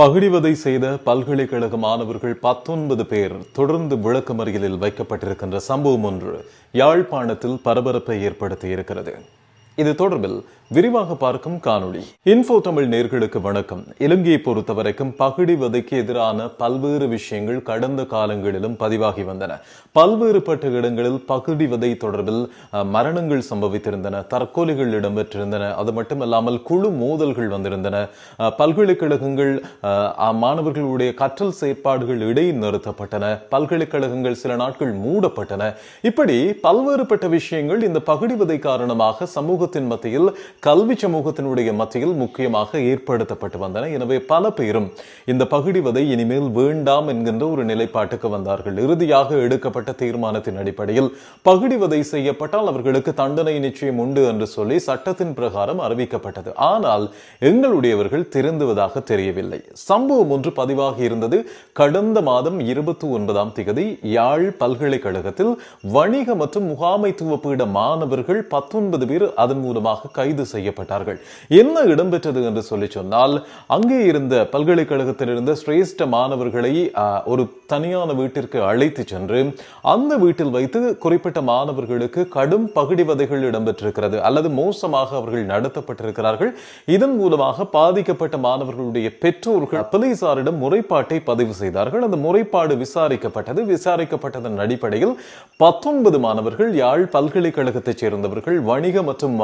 பகுடிவதை செய்த பல்கலைக்கழக மாணவர்கள் பத்தொன்பது பேர் தொடர்ந்து விளக்கமறியலில் வைக்கப்பட்டிருக்கின்ற சம்பவம் ஒன்று யாழ்ப்பாணத்தில் பரபரப்பை ஏற்படுத்தி இருக்கிறது இது தொடர்பில் விரிவாக பார்க்கும் காணொளி. இன்ஃபோ தமிழ் நேர்களுக்கு வணக்கம். இலங்கையை பொறுத்தவரைக்கும் பகுடிவதைக்கு எதிரான பல்வேறு விஷயங்கள் கடந்த காலங்களிலும் பதிவாகி வந்தன. பல்வேறுபட்ட இடங்களில் பகுடிவதை தொடர்பில் மரணங்கள் சம்பவித்திருந்தன தற்கொலைகள் இடம்பெற்றிருந்தன. அது மட்டுமல்லாமல் குழு மோதல்கள் வந்திருந்தன. பல்கலைக்கழகங்கள் மாணவர்களுடைய கற்றல் செயற்பாடுகள் இடையில் நிறுத்தப்பட்டன. பல்கலைக்கழகங்கள் சில நாட்கள் மூடப்பட்டன. இப்படி பல்வேறுபட்ட விஷயங்கள் இந்த பகுடிவதை காரணமாக சமூகத்தின் மத்தியில் கல்வி சமூகத்தினுடைய மத்தியில் முக்கியமாக ஏற்படுத்தப்பட்டு வந்தன. எனவே பல பேரும் இந்த பகுடிவதை இனிமேல் வேண்டாம் என்கின்ற ஒரு நிலைப்பாட்டுக்கு வந்தார்கள். இறுதியாக எடுக்கப்பட்ட தீர்மானத்தின் அடிப்படையில் பகுடிவதை செய்யப்பட்டால் அவர்களுக்கு தண்டனை நிச்சயம் உண்டு என்று சொல்லி சட்டத்தின் பிரகாரம் அறிவிக்கப்பட்டது. ஆனால் எங்களுடையவர்கள் திருந்துவதாக தெரியவில்லை. சம்பவம் ஒன்று பதிவாகி இருந்தது. கடந்த மாதம் இருபத்தி ஒன்பதாம் திகதி யாழ் பல்கலைக்கழகத்தில் வணிக மற்றும் முகாமைத்துவ பீட மாணவர்கள் பத்தொன்பது பேர் அதன் மூலமாக கைது செய்யப்பட்டார்கள். என்ன இடம்பெற்றது என்று சொல்லி சொன்னால் அங்கே இருந்த பல்கலைக்கழகத்தில் இருந்த சிரேஷ்ட மாணவர்களை ஒரு தனியான வீட்டிற்கு அழைத்து சென்று அந்த வீட்டில் வைத்து குறிப்பிட்ட மாணவர்களுக்கு கடும் பகுடிவதைகள் இடம்பெற்றிருக்கிறது அல்லது மோசமாக அவர்கள் நடத்தப்பட்டிருக்கிறார்கள். இதன் மூலமாக பாதிக்கப்பட்ட மாணவர்களுடைய பெற்றோர்கள் போலீசாரிடம் முறைப்பாட்டை பதிவு செய்தார்கள். அந்த முறைப்பாடு விசாரிக்கப்பட்டது. விசாரிக்கப்பட்டதன் அடிப்படையில் பத்தொன்பது மாணவர்கள் யாழ் பல்கலைக்கழகத்தைச் சேர்ந்தவர்கள் வணிக மற்றும்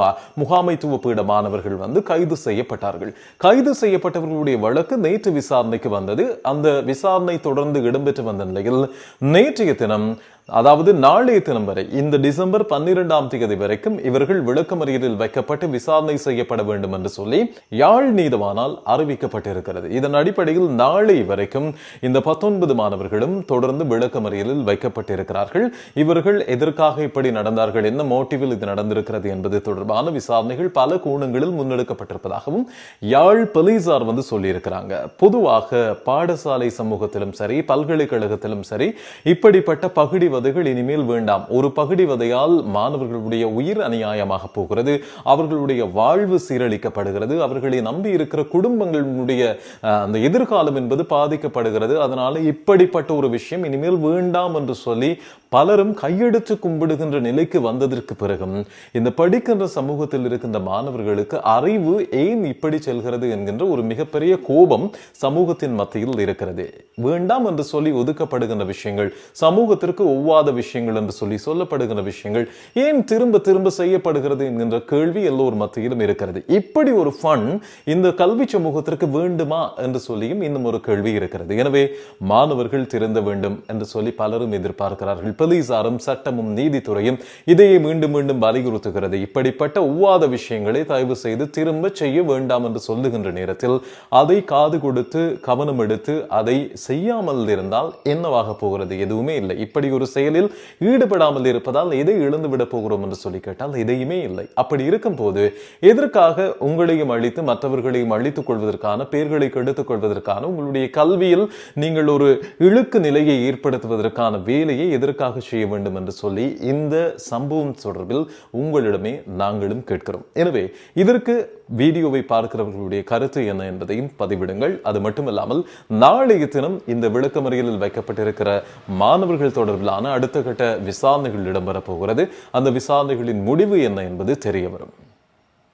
முகாமைத்துவ பீட மாணவர்கள் வந்து கைது செய்யப்பட்டார்கள். கைது செய்யப்பட்டவர்களுடைய வழக்கு நேற்று விசாரணைக்கு வந்தது. அந்த விசாரணை தொடர்ந்து இடம்பெற்று வந்த நிலையில் நேற்றைய தினம் அதாவது நாளைய தினம் வரை இந்த டிசம்பர் பன்னிரெண்டாம் தேதி வரைக்கும் இவர்கள் விளக்கமறியலில் வைக்கப்பட்டு விசாரணை செய்யப்பட வேண்டும் என்று சொல்லி யாழ் நீதவானால் அறிவிக்கப்பட்டிருக்கிறது. இதன் அடிப்படையில் நாளை வரைக்கும் இந்த பத்தொன்பது மாணவர்களும் தொடர்ந்து விளக்கமறியலில் வைக்கப்பட்டிருக்கிறார்கள். இவர்கள் எதற்காக இப்படி நடந்தார்கள் என்ன மோட்டிவில் இது நடந்திருக்கிறது என்பது தொடர்பான விசாரணைகள் பல கோணங்களில் முன்னெடுக்கப்பட்டிருப்பதாகவும் யாழ் போலீசார் வந்து சொல்லியிருக்கிறாங்க. பொதுவாக பாடசாலை சமூகத்திலும் சரி பல்கலைக்கழகத்திலும் சரி இப்படிப்பட்ட விதைகள் இனிமேல் வேண்டாம். ஒரு பகுதி விதையால் மாணவர்களுடைய உயிர் அநியாயமாக போகிறது. அவர்களுடைய வாழ்வு சீரழிக்கப்படுகிறது. அவர்களை நம்பி இருக்கிற குடும்பங்களுடைய அந்த எதிர்காலம் என்பது பாதிக்கப்படுகிறது. அதனால இப்படிப்பட்ட ஒரு விஷயம் இனிமேல் வேண்டாம் என்று சொல்லி பலரும் கையெடுத்து கும்பிடுகின்ற நிலைக்கு வந்ததற்கு பிறகும் இந்த படிக்கின்ற சமூகத்தில் இருக்கின்ற மாணவர்களுக்கு அறிவு ஏன் இப்படி செல்கிறது என்கின்ற ஒரு மிகப்பெரிய கோபம் சமூகத்தின் மத்தியில் இருக்கிறது. வேண்டாம் என்று சொல்லி ஒதுக்கப்படுகின்ற விஷயங்கள் சமூகத்திற்கு ஒவ்வொரு ஒவ்வாத விஷயங்கள் என்று சொல்லி சொல்லப்படுகின்ற விஷயங்கள் ஏன் திரும்ப திரும்ப செய்யப்படுகிறது என்கின்ற கேள்வி எல்லோர் மத்தியிலும் இருக்கிறது. இப்படி ஒரு ஃபன் இந்த கல்வி சமூகத்திற்கு வேண்டுமா என்று சொல்லியும் இன்னும் ஒரு கேள்வி இருக்கிறது. எனவே மாணவர்கள் திறந்த வேண்டும் என்று சொல்லி பலரும் எதிர்பார்க்கிறார்கள். போலீசாரும் சட்டமும் நீதித்துறையும் இதையே மீண்டும் மீண்டும் வலியுறுத்துகிறது. இப்படிப்பட்ட ஒவ்வாத விஷயங்களை தயவு செய்து திரும்ப செய்ய வேண்டாம் என்று சொல்லுகின்ற நேரத்தில் அதை காது கொடுத்து கவனம் எடுத்து அதை செய்யாமல் இருந்தால் என்னவாக போகிறது? எதுவுமே இல்லை. இப்படி ஒரு செயலில் ஈடுபடாமல் இருப்பதால் எதை இழந்து விட போகிறோம் என்று சொல்லி கேட்டால் எதையுமே இல்லை. அப்படி இருக்கும் போது எதற்காக உங்களையும் அழித்து மற்றவர்களையும் அழித்துக் கொள்வதற்கான பேர்களை கெடுத்துக் கொள்வதற்கான உங்களுடைய கல்வியில் நீங்கள் ஒரு இழுக்கு நிலையை ஏற்படுத்துவதற்கான வேலையை எதற்காக செய்ய வேண்டும் என்று சொல்லி இந்த சம்பவம் தொடர்பில் உங்களிடமே நாங்களும் கேட்கிறோம். எனவே இதற்கு வீடியோவை பார்க்கிறவர்களுடைய கருத்து என்ன என்பதையும் பதிவிடுங்கள். அது மட்டுமல்லாமல் நாளைய தினம் இந்த விளக்கமறியலில் வைக்கப்பட்டிருக்கிற மாணவர்கள் தொடர்பிலான அடுத்த கட்ட விசாரணைகள் இடம்பெறப் போகிறது. அந்த விசாரணைகளின் முடிவு என்ன என்பது தெரிய வரும்.